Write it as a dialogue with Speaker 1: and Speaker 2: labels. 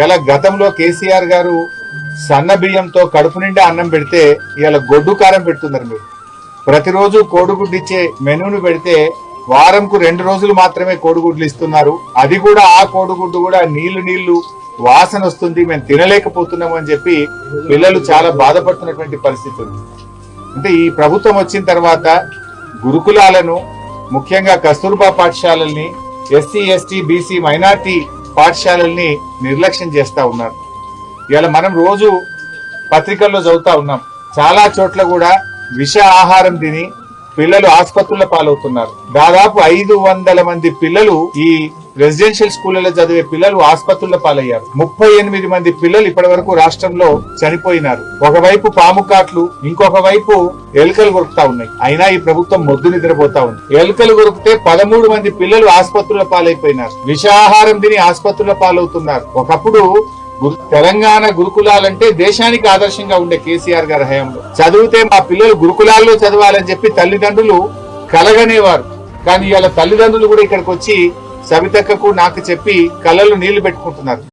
Speaker 1: ఇలా గతంలో కేసీఆర్ గారు సన్న బియ్యంతో కడుపు నిండా అన్నం పెడితే ఇలా గొడ్డు కారం పెడుతున్నారు మీరు. ప్రతిరోజు కోడిగుడ్డు ఇచ్చే మెనూను పెడితే వారంకు రెండు రోజులు మాత్రమే కోడిగుడ్లు ఇస్తున్నారు. అది కూడా ఆ కోడిగుడ్డు కూడా నీళ్ళు నీళ్ళు వాసన వస్తుంది మేము తినలేకపోతున్నాము అని చెప్పి పిల్లలు చాలా బాధపడుతున్నటువంటి పరిస్థితులు అంటే ఈ ప్రభుత్వం వచ్చిన తర్వాత గురుకులాలను ముఖ్యంగా కస్తూర్బా పాఠశాలల్ని ఎస్సీ ఎస్టీ బీసీ మైనార్టీ పాఠశాలల్ని నిర్లక్ష్యం చేస్తూ ఉన్నారు. ఇవాళ మనం రోజు పత్రికల్లో చదువుతూ ఉన్నాం. చాలా చోట్ల కూడా విష ఆహారం తిని పిల్లలు ఆసుపత్రుల పాలవుతున్నారు. దాదాపు ఐదు వందల మంది పిల్లలు ఈ రెసిడెన్షియల్ స్కూళ్ళలో చదివే పిల్లలు ఆసుపత్రుల పాలయ్యారు. ముప్పై ఎనిమిది మంది పిల్లలు ఇప్పటి వరకు రాష్ట్రంలో చనిపోయినారు. ఒకవైపు పాము కాట్లు ఇంకొక వైపు ఎలుకలు కొరుకుతా ఉన్నాయి. అయినా ఈ ప్రభుత్వం మొద్దు నిద్రపోతా ఉంది. ఎలుకలు కొరికితే పదమూడు మంది పిల్లలు ఆసుపత్రుల పాలైపోయినారు. విషాహారం తిని ఆసుపత్రుల పాలవుతున్నారు. ఒకప్పుడు తెలంగాణ గురుకులాలంటే దేశానికి ఆదర్శంగా ఉండే కేసీఆర్ గారి హయాంలో. చదివితే మా పిల్లలు గురుకులాల్లో చదవాలని చెప్పి తల్లిదండ్రులు కలగనేవారు. కానీ ఇవాళ తల్లిదండ్రులు కూడా ఇక్కడికి వచ్చి సవితక్కకు నాకు చెప్పి కళ్ళలు నీళ్ళు పెట్టుకుంటున్నారు.